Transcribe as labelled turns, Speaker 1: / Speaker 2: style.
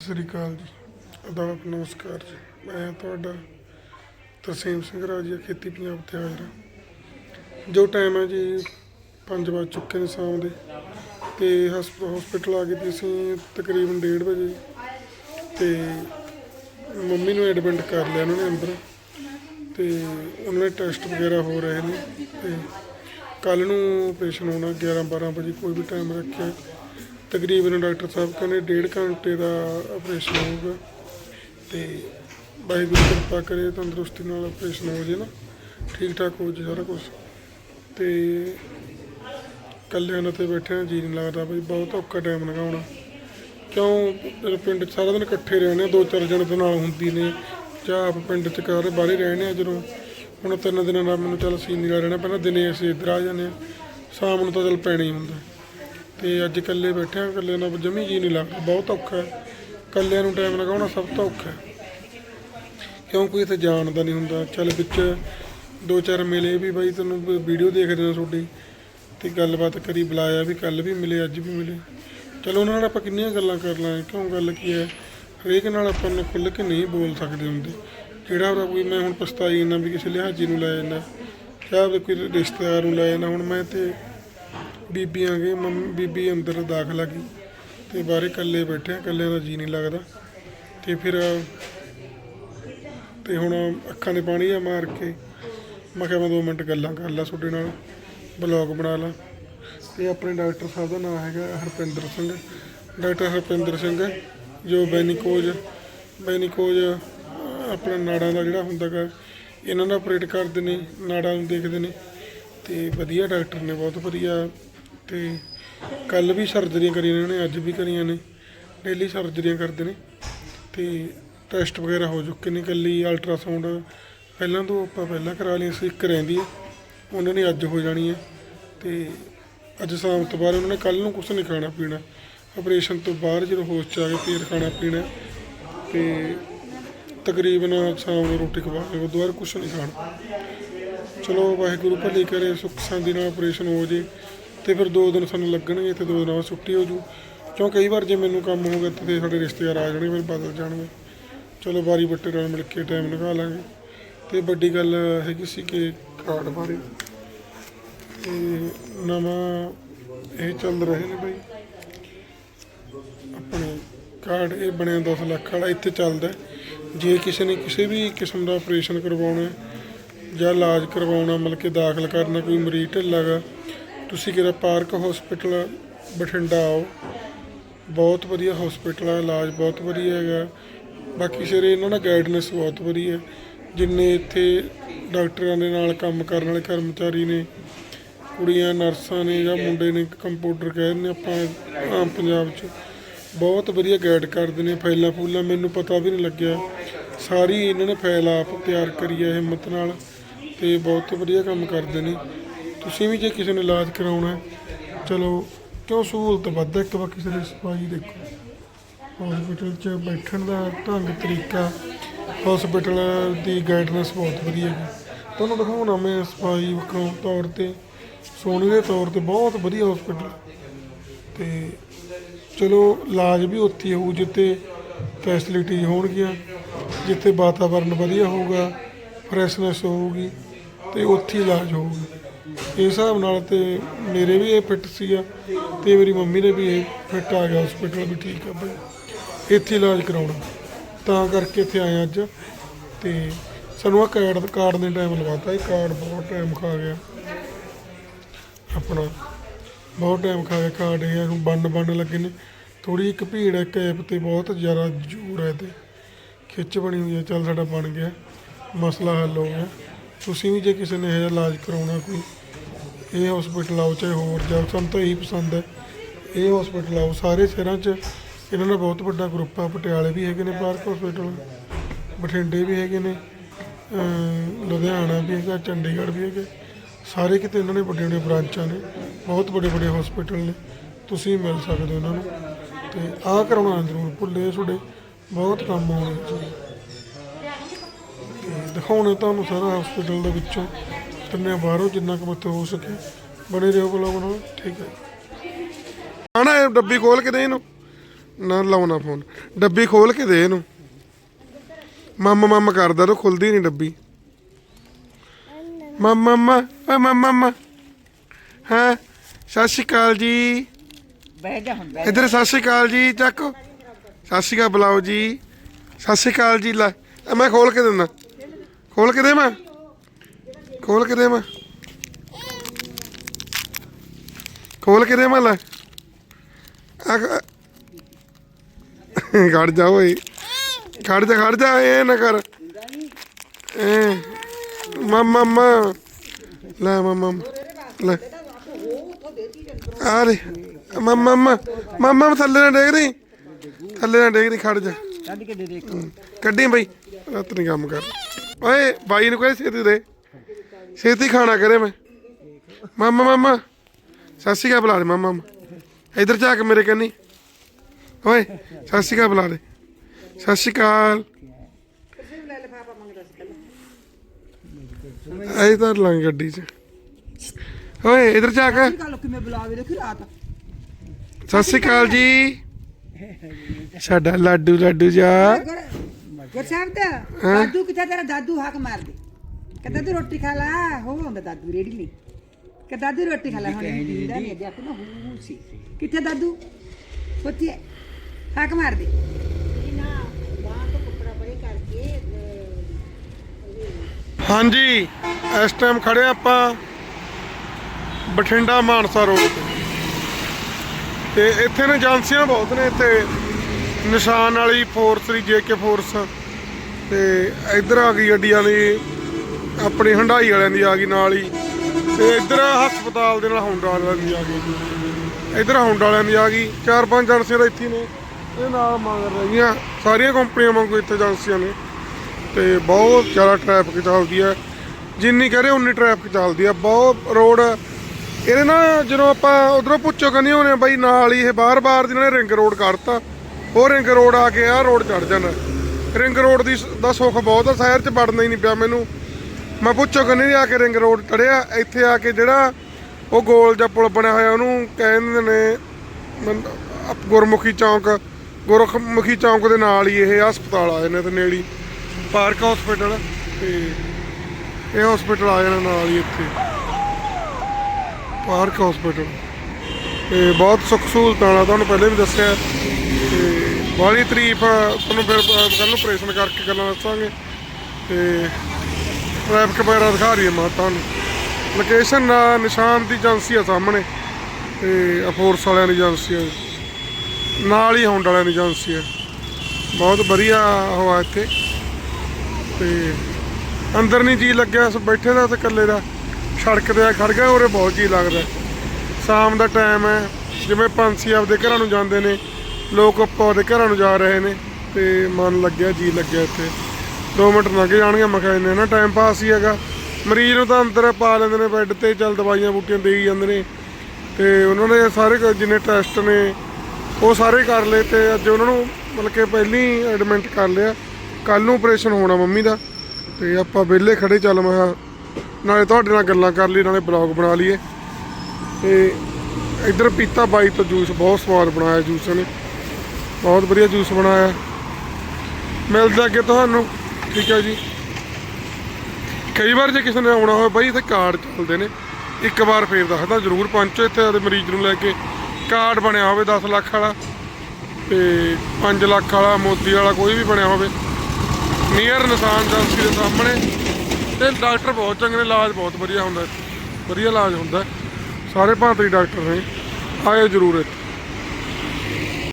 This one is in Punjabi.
Speaker 1: ਸਤਿ ਸ੍ਰੀ ਅਕਾਲ ਜੀ। ਆਦਾਬ ਨਮਸਕਾਰ ਜੀ। ਮੈਂ ਤੁਹਾਡਾ ਤਰਸੇਮ ਸਿੰਘ ਰਾਜੀਆ, ਖੇਤੀ ਪੰਜਾਬ ਤੇ ਹਾਜ਼ਰ ਹਾਂ। ਜੋ ਟਾਈਮ ਹੈ ਜੀ 5 ਵਜ ਚੁੱਕੇ ਨੇ ਸ਼ਾਮ ਦੇ ਤੇ ਹਸਪੀਟਲ ਆ ਗਏ ਸੀ ਅਸੀਂ ਤਕਰੀਬਨ 1:30 ਵਜੇ ਤੇ ਮੰਮੀ ਨੂੰ ਐਡਮਿਟ ਕਰ ਲਿਆ ਉਹਨਾਂ ਨੇ ਅੰਦਰ ਤੇ ਉਹਨਾਂ ਦੇ ਟੈਸਟ ਵਗੈਰਾ ਹੋ ਰਹੇ ਨੇ ਤੇ ਕੱਲ ਨੂੰ ਆਪਰੇਸ਼ਨ ਹੋਣਾ 11 12 ਵਜੇ ਕੋਈ ਵੀ ਟਾਈਮ ਰੱਖਿਆ। ਤਕਰੀਬਨ ਡਾਕਟਰ ਸਾਹਿਬ ਕਹਿੰਦੇ ਡੇਢ ਘੰਟੇ ਦਾ ਆਪਰੇਸ਼ਨ ਹੋਊਗਾ ਤੇ ਵਾਹਿਗੁਰੂ ਕਿਰਪਾ ਕਰੇ, ਤੰਦਰੁਸਤੀ ਨਾਲ ਆਪਰੇਸ਼ਨ ਹੋ ਜੇ ਨਾ ਠੀਕ ਠਾਕ ਹੋ ਜੇ ਸਾਰਾ ਕੁਝ ਤੇ ਕੱਲਿਆਂ ਨਾਲ ਤੇ ਬੈਠਿਆਂ ਜੀ ਨਹੀਂ ਲੱਗਦਾ ਬਈ, ਬਹੁਤ ਔਖਾ ਟਾਈਮ ਲਗਾਉਣਾ ਕਿਉਂ? ਜਦੋਂ ਪਿੰਡ ਸਾਰਾ ਦਿਨ ਇਕੱਠੇ ਰਹਿੰਦੇ ਆ ਦੋ ਚਾਰ ਜਣੇ ਦੇ ਨਾਲ ਹੁੰਦੀ ਨੇ। ਜਾਂ ਆਪ ਪਿੰਡ 'ਚ ਘਰ ਬਾਹਰੇ ਰਹਿੰਦੇ ਆ ਜਦੋਂ। ਹੁਣ ਤਿੰਨ ਦਿਨਾਂ ਦਾ ਮੈਨੂੰ ਚੱਲ ਸੀਨ ਨਹੀਂ ਰਹਿਣਾ, ਪਹਿਲਾਂ ਦਿਨੇ ਅਸੀਂ ਇੱਧਰ ਆ ਜਾਂਦੇ ਆ, ਸ਼ਾਮ ਨੂੰ ਤਾਂ ਚੱਲ ਪੈਣਾ ਹੀ ਹੁੰਦਾ। ਤੇ ਅੱਜ ਇਕੱਲੇ ਬੈਠੇ ਆ, ਇਕੱਲੇ ਨਾਲ ਜਮੀ ਜੀ ਨਹੀਂ ਲੱਗਦਾ, ਬਹੁਤ ਔਖਾ ਹੈ। ਇਕੱਲਿਆਂ ਨੂੰ ਟਾਈਮ ਲਗਾਉਣਾ ਸਭ ਤੋਂ ਔਖਾ ਹੈ। ਕਿਉਂ? ਕੋਈ ਇੱਥੇ ਜਾਣਦਾ ਨਹੀਂ ਹੁੰਦਾ। ਚੱਲ ਵਿੱਚ ਦੋ ਚਾਰ ਮਿਲੇ ਵੀ ਬਾਈ, ਤੈਨੂੰ ਵੀਡੀਓ ਦੇਖਦੇ ਨੇ ਤੁਹਾਡੀ ਤੇ ਗੱਲਬਾਤ ਕਰੀ, ਬੁਲਾਇਆ ਵੀ ਕੱਲ ਵੀ ਮਿਲੇ, ਅੱਜ ਵੀ ਮਿਲੇ। ਚਲੋ ਉਹਨਾਂ ਨਾਲ ਆਪਾਂ ਕਿੰਨੀਆਂ ਗੱਲਾਂ ਕਰ ਲਾਂਗੇ? ਕਿਉਂ? ਗੱਲ ਕੀ ਹੈ? ਹਰੇਕ ਨਾਲ ਆਪਾਂ ਨੂੰ ਖੁੱਲ੍ਹ ਕੇ ਨਹੀਂ ਬੋਲ ਸਕਦੇ ਹੁੰਦੇ। ਜਿਹੜਾ ਉਹਦਾ ਕੋਈ ਮੈਂ ਹੁਣ ਪਛਤਾਈ ਨਾ ਵੀ ਕਿਸੇ ਲਿਹਾਜੀ ਨੂੰ ਲੈ ਜਾਂਦਾ, ਜਾਂ ਵੀ ਕੋਈ ਰਿਸ਼ਤੇਦਾਰ ਨੂੰ ਲੈ ਜਾਂਦਾ, ਹੁਣ ਮੈਂ ਤੇ ਬੀਬੀਆਂ ਗਏ ਮੰਮੀ ਬੀਬੀ ਅੰਦਰ ਦਾਖਲ ਆ ਗਈ ਤੇ ਬਾਹਰ ਇਕੱਲੇ ਬੈਠੇ ਆ ਇਕੱਲਿਆਂ ਦਾ ਜੀ ਨਹੀਂ ਲੱਗਦਾ। ਤੇ ਫਿਰ ਤੇ ਹੁਣ ਅੱਖਾਂ ਦੇ ਪਾਣੀ ਆ ਮਾਰ ਕੇ, ਮੈਂ ਕਿਹਾ ਮੈਂ 2 ਮਿੰਟ ਗੱਲਾਂ ਕਰ ਲਾ ਤੁਹਾਡੇ ਨਾਲ ਬਲੌਗ ਬਣਾ ਲਾ। ਤੇ ਆਪਣੇ ਡਾਕਟਰ ਸਾਹਿਬ ਦਾ ਨਾਮ ਹੈਗਾ ਹਰਪਿੰਦਰ ਸਿੰਘ। ਡਾਕਟਰ ਹਰਪਿੰਦਰ ਸਿੰਘ, ਜੋ ਬੈਨੀਕੋਜ ਬੈਨੀਕੋਜ ਆਪਣਾ ਨਾੜਾਂ ਦਾ ਜਿਹੜਾ ਹੁੰਦਾ ਗਾ, ਇਹਨਾਂ ਦਾ ਆਪਰੇਟ ਕਰਦੇ ਨੇ, ਨਾੜਾਂ ਨੂੰ ਦੇਖਦੇ ਨੇ। ਤੇ ਵਧੀਆ ਡਾਕਟਰ ਨੇ, ਬਹੁਤ ਵਧੀਆ ਤੇ ਕੱਲ ਵੀ ਸਰਜਰੀਆਂ ਕਰੀਆਂ ਨੇ ਅੱਜ ਵੀ ਕਰੀਆਂ ਨੇ ਡੇਲੀ ਸਰਜਰੀਆਂ ਕਰਦੇ ਨੇ ਤੇ ਟੈਸਟ ਵਗੈਰਾ ਹੋ ਚੁੱਕੇ ਨੇ ਕੱਲੀ ਅਲਟਰਾਸਾਊਂਡ ਪਹਿਲਾਂ ਤੋਂ ਆਪਾਂ ਪਹਿਲਾਂ ਕਰਾ ਲਈ ਸੀ, ਇੱਕ ਰਹਿੰਦੀ ਹੈ ਉਹਨਾਂ ਨੇ ਅੱਜ ਹੋ ਜਾਣੀ ਹੈ ਤੇ ਅੱਜ ਸ਼ਾਮ ਤੋਂ ਬਾਅਦ ਉਹਨਾਂ ਨੇ ਕੱਲ ਨੂੰ ਕੁਝ ਨਹੀਂ ਖਾਣਾ ਪੀਣਾ ਆਪਰੇਸ਼ਨ ਤੋਂ ਬਾਅਦ ਜਦੋਂ ਹੋਸ਼ ਚ ਆ ਕੇ ਫਿਰ ਖਾਣਾ ਪੀਣਾ ਤੇ ਤਕਰੀਬਨ ਸ਼ਾਮ ਨੂੰ ਰੋਟੀ ਖਵਾ ਕੇ ਦੁਬਾਰਾ ਕੁਝ ਨਹੀਂ ਖਾਣਾ। ਚਲੋ ਵਾਹਿਗੁਰੂ ਭਲੀ ਕਰੇ ਸੁੱਖ ਸ਼ਾਂਤੀ ਨਾਲ ਆਪਰੇਸ਼ਨ ਹੋ ਜੇ। ਤੇ ਫਿਰ ਦੋ ਦਿਨ ਸਾਨੂੰ ਲੱਗਣਗੇ ਤੇ ਦੋ ਦਿਨਾਂ ਬਾਅਦ ਛੁੱਟੀ ਹੋ ਜੂ। ਕਿਉਂ ਕਈ ਵਾਰ ਜੇ ਮੈਨੂੰ ਕੰਮ ਹੋ ਗਿਆ ਤੇ ਸਾਡੇ ਰਿਸ਼ਤੇਦਾਰ ਆ ਜਾਣਗੇ, ਫਿਰ ਬਦਲ ਜਾਣਗੇ। ਚਲੋ ਵਾਰੀ ਬੱਟੇ ਨਾਲ ਮਿਲ ਕੇ ਟਾਈਮ ਲਗਾ ਲਾਂਗੇ। ਤੇ ਵੱਡੀ ਗੱਲ ਹੈਗੀ ਸੀ ਕਿ ਕਾਰਡ ਬਾਰੇ। ਤੇ ਨਵਾਂ ਇਹ ਚੱਲ ਰਹੇ ਨੇ ਬਈ। ਆਪਣੇ ਕਾਰਡ ਇਹ ਬਣਿਆ 10 ਲੱਖ ਵਾਲਾ ਇੱਥੇ ਚੱਲਦਾ ਜੇ ਕਿਸੇ ਨੇ ਕਿਸੇ ਵੀ ਕਿਸਮ ਦਾ ਆਪਰੇਸ਼ਨ ਕਰਵਾਉਣਾ ਜਾਂ ਇਲਾਜ ਕਰਵਾਉਣਾ, ਮਤਲਬ ਕਿ ਦਾਖਲ ਕਰਨਾ, ਕੋਈ ਮਰੀਜ਼ ਢਿੱਲਾ ਗਾ ਤੁਸੀਂ ਕਿਹੜਾ ਪਾਰਕ ਹਸਪੀਟਲ ਬਠਿੰਡਾ ਆਓ। ਬਹੁਤ ਵਧੀਆ ਹਸਪੀਟਲ ਆ, ਇਲਾਜ ਬਹੁਤ ਵਧੀਆ ਹੈਗਾ। ਬਾਕੀ ਸਿਰੇ, ਇਹਨਾਂ ਦਾ ਗਾਈਡਨੈਸ ਬਹੁਤ ਵਧੀਆ। ਜਿੰਨੇ ਇੱਥੇ ਡਾਕਟਰਾਂ ਦੇ ਨਾਲ ਕੰਮ ਕਰਨ ਵਾਲੇ ਕਰਮਚਾਰੀ ਨੇ, ਕੁੜੀਆਂ, ਨਰਸਾਂ ਨੇ ਜਾਂ ਮੁੰਡੇ ਨੇ ਕੰਪਿਊਟਰ ਕਹਿੰਦੇ ਨੇ ਆਪਾਂ, ਆਮ ਪੰਜਾਬ 'ਚ। ਬਹੁਤ ਵਧੀਆ ਗਾਈਡ ਕਰਦੇ ਨੇ ਫਾਈਲਾਂ ਫੂਲਾਂ, ਮੈਨੂੰ ਪਤਾ ਵੀ ਨਹੀਂ ਲੱਗਿਆ। ਸਾਰੀ ਇਹਨਾਂ ਨੇ ਫਾਈਲ ਆਪ ਤਿਆਰ ਕਰੀ ਹੈ ਹਿੰਮਤ ਨਾਲ। ਤੇ ਬਹੁਤ ਵਧੀਆ ਕੰਮ ਕਰਦੇ ਨੇ। ਤੁਸੀਂ ਵੀ ਜੇ ਕਿਸੇ ਨੇ ਇਲਾਜ ਕਰਾਉਣਾ ਚਲੋ, ਕਿਉਂ ਸਹੂਲਤ ਵੱਧ ਹੈ? ਇੱਕ ਵਾਰ ਕਿਸੇ ਦੀ ਸਫ਼ਾਈ ਦੇਖੋ। ਹਸਪੀਟਲ 'ਚ ਬੈਠਣ ਦਾ ਢੰਗ, ਤਰੀਕਾ ਹਸਪੀਟਲ ਦੀ ਗਾਈਡਨੈਸ ਬਹੁਤ ਵਧੀਆ ਹੈ ਤੁਹਾਨੂੰ ਦਿਖਾਉਣਾ ਮੈਂ ਸਫ਼ਾਈ ਵੱਖਰੋਂ ਤੌਰ ਤੇ ਸੋਹਣੇ ਦੇ ਤੌਰ ਤੇ ਬਹੁਤ ਵਧੀਆ ਹਸਪੀਟਲ ਤੇ ਚਲੋ, ਇਲਾਜ ਵੀ ਉੱਥੇ ਹੋਊ, ਜਿੱਥੇ ਫੈਸਿਲਿਟੀ ਹੋਣਗੀਆਂ, ਜਿੱਥੇ ਵਾਤਾਵਰਨ ਵਧੀਆ ਹੋਊਗਾ ਫਰੈਸ਼ਨੈਸ ਹੋਊਗੀ, ਤੇ ਉੱਥੇ ਇਲਾਜ ਹੋਊਗਾ। ਇਸ ਹਿਸਾਬ ਨਾਲ ਤੇ ਮੇਰੇ ਵੀ ਇਹ ਫਿੱਟ ਸੀਗਾ ਤੇ ਮੇਰੀ ਮੰਮੀ ਨੇ ਵੀ ਇਹ ਫਿੱਟ ਆ ਗਿਆ ਹਸਪੀਟਲ ਵੀ ਠੀਕ ਆ ਬਈ। ਇੱਥੇ ਇਲਾਜ ਕਰਾਉਣਾ। ਤਾਂ ਕਰਕੇ ਇੱਥੇ ਆਏ ਅੱਜ। ਤੇ ਸਾਨੂੰ ਆ ਕਾਰਡ ਕਾਰਡ ਨੇ ਟਾਈਮ ਲਗਾਤਾ। ਇਹ ਕਾਰਡ ਬਹੁਤ ਟਾਈਮ ਖਾ ਗਿਆ। ਆਪਣਾ ਬਹੁਤ ਟਾਈਮ ਖਾ ਗਿਆ। ਕਾਰਡ ਇਹ ਨੂੰ ਬੰਨ ਬੰਨ ਲੱਗੇ ਨੇ। ਥੋੜੀ ਇੱਕ ਭੀੜ ਹੈ ਕੈਪ ਤੇ ਬਹੁਤ ਜ਼ਿਆਦਾ ਜ਼ੋਰ ਹੈ ਤੇ ਖਿੱਚ ਬਣੀ ਹੋਈ ਹੈ ਚੱਲ ਸਾਡਾ ਬਣ ਗਿਆ। ਮਸਲਾ ਹੱਲ ਹੋ ਗਿਆ। ਤੁਸੀਂ ਵੀ ਜੇ ਕਿਸੇ ਨੇ ਇਹ ਜਿਹਾ ਇਲਾਜ ਕਰਾਉਣਾ ਕੋਈ, ਇਹ ਹਸਪੀਟਲ ਆਓ ਚਾਹੇ ਹੋਰ ਜਾਓ, ਸਾਨੂੰ ਤਾਂ ਇਹੀ ਪਸੰਦ ਹੈ। ਇਹ ਹਸਪੀਟਲ ਆਓ, ਸਾਰੇ ਸ਼ਹਿਰਾਂ 'ਚ ਇਹਨਾਂ ਦਾ ਬਹੁਤ ਵੱਡਾ ਗਰੁੱਪ ਆ, ਪਟਿਆਲੇ ਵੀ ਹੈਗੇ ਨੇ, ਪਾਰਕ ਹਸਪੀਟਲ ਬਠਿੰਡੇ ਵੀ ਹੈਗੇ ਨੇ ਲੁਧਿਆਣਾ ਵੀ ਹੈਗਾ, ਚੰਡੀਗੜ੍ਹ ਵੀ ਹੈਗੇ। ਸਾਰੇ ਕਿਤੇ ਇਹਨਾਂ ਨੇ ਵੱਡੀਆਂ ਵੱਡੀਆਂ ਬ੍ਰਾਂਚਾਂ ਨੇ, ਬਹੁਤ ਵੱਡੇ ਵੱਡੇ ਹਸਪੀਟਲ ਨੇ। ਤੁਸੀਂ ਮਿਲ ਸਕਦੇ ਹੋ ਇਹਨਾਂ ਨੂੰ। ਤੇ ਆਹ ਕਰਾਉਣਾ ਜ਼ਰੂਰ ਭੁੱਲੇ ਤੁਹਾਡੇ, ਬਹੁਤ ਕੰਮ ਆਉਣੇ ਦਿਖਾਉਣੇ ਤੁਹਾਨੂੰ ਸਾਰਾ ਹਸਪੀਟਲ ਦੇ ਵਿੱਚੋਂ ਤਿੰਨੇ ਬਾਹਰੋਂ ਜਿੰਨਾ ਕੁ ਮੱਥੇ ਹੋ ਸਕੇ ਬਣੇ ਰਹੋ ਬਲੌਗ ਨਾਲ ਠੀਕ ਹੈ। ਆਣਾ ਇਹ ਡੱਬੀ ਖੋਲ ਕੇ ਦੇ ਇਹਨੂੰ। ਨਾ ਲਾਉਣਾ ਫੋਨ ਡੱਬੀ ਖੋਲ ਕੇ ਦੇ ਇਹਨੂੰ। ਮੰਮ ਮੰਮ ਕਰਦਾ ਤੋ ਖੁੱਲਦੀ ਨਹੀਂ ਡੱਬੀ। ਮੰਮ ਮੰਮ ਓਏ ਮੰਮ ਮੰਮ। ਹਾਂ? ਸਤਿ ਸ਼੍ਰੀ ਅਕਾਲ ਜੀ।
Speaker 2: ਬਹਿ ਜਾ ਹੁਣ ਬਹਿ
Speaker 1: ਇਧਰ ਸਤਿ ਸ਼੍ਰੀ ਅਕਾਲ ਜੀ ਚੱਕੋ। ਸਤਿ ਸ਼੍ਰੀ ਅਕਾਲ ਬੁਲਾਓ ਜੀ। ਸਤਿ ਸ਼੍ਰੀ ਅਕਾਲ ਜੀ ਲੈ। ਮੈਂ ਖੋਲ ਕੇ ਦਿੰਦਾ। ਖੋਲ ਕੇ ਦੇ ਮੈਂ। ਖੋਲ ਕੇ ਦੇ ਮੈਂ। ਖੋਲ ਕੇ ਦੇ ਮੈਂ ਲੈ। ਖੜ ਜਾ ਓਏ। ਖੜ ਜਾ ਖੜ ਜਾ ਇਹ ਨਾ ਕਰ। ਇਹ ਮਮ ਮਮ ਲੈ ਮਮ ਲੈ। ਆ ਰੇ ਮਮ ਮਮ ਮਮ ਥੱਲੇ ਨਾ ਡੇਗ ਰਹੀ ਥੱਲੇ ਨਾ ਡੇਗ ਰਹੀ ਖੜ ਜਾ।
Speaker 2: ਕੱਢ ਕੇ ਦੇ ਦੇ
Speaker 1: ਕੱਢੀ ਬਈ। ਰਾਤ ਨਹੀਂ ਕੰਮ ਕਰ। ਓਏ, ਬਾਈ ਨੂੰ ਕਹੇ ਛੇਤੀ ਦੇ। ਛੇਤੀ ਖਾਣਾ ਕਰੇ ਮੈਂ। ਮਮ ਮਮ। ਸਤਿ ਸ਼੍ਰੀ ਬੁਲਾ ਦੇ ਮਮ ਇਧਰ ਜਾ ਕੇ ਮੇਰੇ ਕੰਨੀ। ਓਏ, ਸਤਿ ਸ਼੍ਰੀ ਬੁਲਾ ਦੇ। ਸਤਿ ਸ਼੍ਰੀ ਆਈ ਤਾਂ ਲੰਗ ਗੱਡੀ 'ਚ। ਓਏ, ਇਧਰ ਜਾ ਕੇ।
Speaker 2: ਗੱਲ ਕਿਵੇਂ ਬੁਲਾਵੇ ਦੇਖੀ ਰਾਤ
Speaker 1: ਸਤਿ ਸ਼੍ਰੀ ਅਕਾਲ ਜੀ। ਸਾਡਾ ਲਾਡੂ ਲਾਡੂ ਜਾ।
Speaker 2: ਗੁਰਸਾਹਿਬ ਦਾ। ਦਾਦੂ ਕਿੱਥੇ ਤੇਰਾ ਦਾਦੂ ਹੱਕ ਮਾਰ ਦੇ ਕਹਿੰਦਾ ਤੂੰ ਰੋਟੀ ਖਾ ਲੈ? ਹੋ ਹੁੰਦਾ ਦਾਦੂ ਰੇੜੀ ਲਈ। ਕਿ ਦਾਦੂ ਰੋਟੀ ਖਾ ਲੈ? ਹੁਣ ਦਿੰਦਾ ਨਹੀਂ ਦੇ ਆਪਣਾ ਹੂ ਸੀ। ਕਿੱਥੇ ਦਾਦੂ? ਪੁੱਤੀ ਹੱਕ ਮਾਰ ਦੇ
Speaker 1: ਹਾਂਜੀ ਇਸ ਟਾਈਮ ਖੜੇ ਆਪਾਂ ਬਠਿੰਡਾ ਮਾਨਸਾ ਰੋਡ ਤੇ। ਤੇ ਇੱਥੇ ਨੇ ਏਜੰਸੀਆਂ ਬਹੁਤ ਨੇ ਇੱਥੇ। ਨਿਸ਼ਾਨ ਵਾਲੀ ਫੋਰਸ ਦੀ ਜੇਕੇ ਫੋਰਸ ਤੇ ਇੱਧਰ ਆ ਗਈ ਗੱਡੀ ਵਾਲੀ ਆਪਣੀ ਹੰਡਾਈ ਵਾਲਿਆਂ ਦੀ ਆ ਗਈ ਨਾਲ ਹੀ। ਤੇ ਇੱਧਰ ਹਸਪਤਾਲ ਦੇ ਨਾਲ ਹੋਂਡਾ ਵਾਲਿਆਂ ਦੀ ਆ ਗਈ। ਇੱਧਰ ਹੋਂਡਾ ਵਾਲਿਆਂ ਦੀ ਆ ਗਈ, ਚਾਰ ਪੰਜ ਏਜੰਸੀਆਂ ਤਾਂ ਇੱਥੇ ਨੇ। ਇਹ ਨਾਲ ਮੰਗ ਰਹੀਆਂ, ਸਾਰੀਆਂ ਕੰਪਨੀਆਂ ਵਾਂਗੂ ਇੱਥੇ ਏਜੰਸੀਆਂ ਨੇ। ਤੇ ਬਹੁਤ ਜ਼ਿਆਦਾ ਟ੍ਰੈਫਿਕ ਚੱਲਦੀ ਹੈ ਜਿੰਨੀ ਕਰੇ ਉਨੀ ਟ੍ਰੈਫਿਕ ਚੱਲਦੀ ਹੈ ਬਹੁਤ ਰੋਡ ਇਹਦੇ ਨਾਲ ਜਦੋਂ ਆਪਾਂ ਉਧਰੋਂ ਪੁੱਛੋ ਕੰਨੀ ਹੋਣੇ, ਬਾਈ ਨਾਲ ਹੀ ਇਹ ਬਾਰ-ਬਾਰ ਜਿਹਨਾਂ ਨੇ ਰਿੰਗ ਰੋਡ ਕੱਢਤਾ, ਉਹ ਰਿੰਗ ਰੋਡ ਆ ਕੇ ਆ ਰੋਡ ਚੜ ਜਾਂਦਾ ਰਿੰਗ ਰੋਡ ਦੀ ਦਾ ਸੁੱਖ ਬਹੁਤ ਆ, ਸ਼ਹਿਰ 'ਚ ਵੜਨਾ ਹੀ ਨਹੀਂ ਪਿਆ ਮੈਨੂੰ। ਮੈਂ ਪੁੱਛੋ ਕੰਨੀ ਦੇ ਆ ਕੇ ਰਿੰਗ ਰੋਡ ਚੜਿਆ, ਇੱਥੇ ਆ ਕੇ ਜਿਹੜਾ ਉਹ ਗੋਲ ਜਿਹਾ ਪੁਲ ਬਣਿਆ ਹੋਇਆ, ਉਹਨੂੰ ਕਹਿੰਦੇ ਨੇ ਗੁਰਮੁਖੀ ਚੌਂਕ ਗੁਰਮੁਖੀ ਚੌਂਕ ਦੇ ਨਾਲ ਹੀ ਇਹ ਹਸਪਤਾਲ ਆਏ ਨੇ ਤੇ ਨੇੜੀ ਪਾਰਕ ਹਸਪੀਟਲ ਤੇ ਇਹ ਹਸਪੀਟਲ ਆ ਜਾਣਾ ਨਾਲ ਹੀ ਇੱਥੇ। ਪਾਰਕ ਹਸਪੀਟਲ ਤੇ ਬਹੁਤ ਸੁੱਖ ਸਹੂਲਤਾਂ ਵਾਲਾ, ਤੁਹਾਨੂੰ ਪਹਿਲੇ ਵੀ ਦੱਸਿਆ। ਬਾਹਲੀ ਤਰੀਫ, ਤੁਹਾਨੂੰ ਫਿਰ ਕੱਲ ਨੂੰ ਆਪਰੇਸ਼ਨ ਕਰਕੇ ਗੱਲਾਂ ਦੱਸਾਂਗੇ। ਤੇ ਟ੍ਰੈਫਿਕ ਵਗੈਰਾ ਦਿਖਾ ਰਹੀ ਹੈ ਮੈਂ ਤੁਹਾਨੂੰ ਲੋਕੇਸ਼ਨ ਦਾ ਨਿਸ਼ਾਨ ਦੀ ਏਜੰਸੀ ਆ ਸਾਹਮਣੇ। ਤੇ ਅਫੋਰਸ ਵਾਲਿਆਂ ਦੀ ਏਜੰਸੀ ਆ। ਨਾਲ ਹੀ ਹੋਂਡ ਵਾਲਿਆਂ ਦੀ ਏਜੰਸੀ ਆ। ਬਹੁਤ ਵਧੀਆ ਹਵਾ ਇੱਥੇ। ਤੇ ਅੰਦਰ ਨਹੀਂ ਜੀ ਲੱਗਿਆ ਬੈਠੇ ਦਾ ਤੇ ਇਕੱਲੇ ਦਾ। ਸੜਕ ਤੇ ਆ ਖੜ ਗਿਆ ਉਰੇ ਬਹੁਤ ਜੀ ਲੱਗਦਾ। ਸ਼ਾਮ ਦਾ ਟਾਈਮ ਹੈ। ਜਿਵੇਂ ਪੰਛੀ ਆਪਦੇ ਘਰਾਂ ਨੂੰ ਜਾਂਦੇ ਨੇ ਲੋਕ ਆਪਦੇ ਘਰਾਂ ਨੂੰ ਜਾ ਰਹੇ ਨੇ ਤੇ ਮਨ ਲੱਗਿਆ, ਜੀ ਲੱਗਿਆ ਇੱਥੇ। 2 ਮਿੰਟ ਲੰਘ ਜਾਣਗੇ, ਮੈਂ ਕਿਹਾ ਇੰਨੇ ਨਾ ਟਾਈਮ ਪਾਸ ਹੀ ਹੈਗਾ। ਮਰੀਜ਼ ਨੂੰ ਤਾਂ ਅੰਦਰ ਪਾ ਲੈਂਦੇ ਨੇ ਬੈੱਡ ਤੇ, ਚੱਲ ਦਵਾਈਆਂ ਬੂਟੀਆਂ ਦੇਈ ਜਾਂਦੇ ਨੇ। ਤੇ ਉਹਨਾਂ ਨੇ ਸਾਰੇ ਜਿੰਨੇ ਟੈਸਟ ਨੇ, ਉਹ ਸਾਰੇ ਕਰ ਲਏ ਤੇ ਅੱਜ ਉਹਨਾਂ ਨੂੰ ਮਤਲਬ ਕਿ ਪਹਿਲੀ ਐਡਮਿਟ ਕਰ ਲਿਆ। ਕੱਲ ਨੂੰ ਆਪਰੇਸ਼ਨ ਹੋਣਾ ਮੰਮੀ ਦਾ। ਤੇ ਆਪਾਂ ਵਿਹਲੇ ਖੜੇ ਚੱਲ ਮੈਂ ਕਿਹਾ ਨਾਲੇ ਤੁਹਾਡੇ ਨਾਲ ਗੱਲਾਂ ਕਰ ਲਈ ਨਾਲੇ ਬਲੌਗ ਬਣਾ ਲਈਏ। ਤੇ ਇੱਧਰ ਪੀਤਾ ਬਾਈ ਤੋਂ ਜੂਸ, ਬਹੁਤ ਸਵਾਦ ਬਣਾਇਆ ਜੂਸ ਨੇ ਬਹੁਤ ਵਧੀਆ ਜੂਸ ਬਣਾਇਆ। ਮਿਲਦਾ ਅੱਗੇ ਤੁਹਾਨੂੰ। ਠੀਕ ਹੈ ਜੀ। ਕਈ ਵਾਰ ਜੇ ਕਿਸੇ ਨੇ ਆਉਣਾ ਹੋਵੇ, ਬਾਈ ਇੱਥੇ ਕਾਰਡ ਚੱਲਦੇ ਨੇ। ਇੱਕ ਵਾਰ ਫੇਰ ਦੱਸਦਾ, ਜ਼ਰੂਰ ਪਹੁੰਚੋ ਇੱਥੇ ਆਦੇ ਮਰੀਜ਼ ਨੂੰ ਲੈ ਕੇ। ਕਾਰਡ ਬਣਿਆ ਹੋਵੇ 10 ਲੱਖ ਵਾਲਾ ਤੇ 5 ਲੱਖ ਵਾਲਾ, ਮੋਦੀ ਵਾਲਾ, ਕੋਈ ਵੀ ਬਣਿਆ ਹੋਵੇ। ਨੀਅਰ ਨਿਸ਼ਾਨ ਏਜੰਸੀ ਦੇ ਸਾਹਮਣੇ। ਤੇ ਡਾਕਟਰ ਬਹੁਤ ਚੰਗੇ ਨੇ, ਇਲਾਜ ਬਹੁਤ ਵਧੀਆ ਹੁੰਦਾ ਇੱਥੇ। ਵਧੀਆ ਇਲਾਜ ਹੁੰਦਾ। ਸਾਰੇ ਭਾਂਤ ਦੇ ਡਾਕਟਰ ਨੇ। ਆਏ ਜ਼ਰੂਰ ਇੱਥੇ।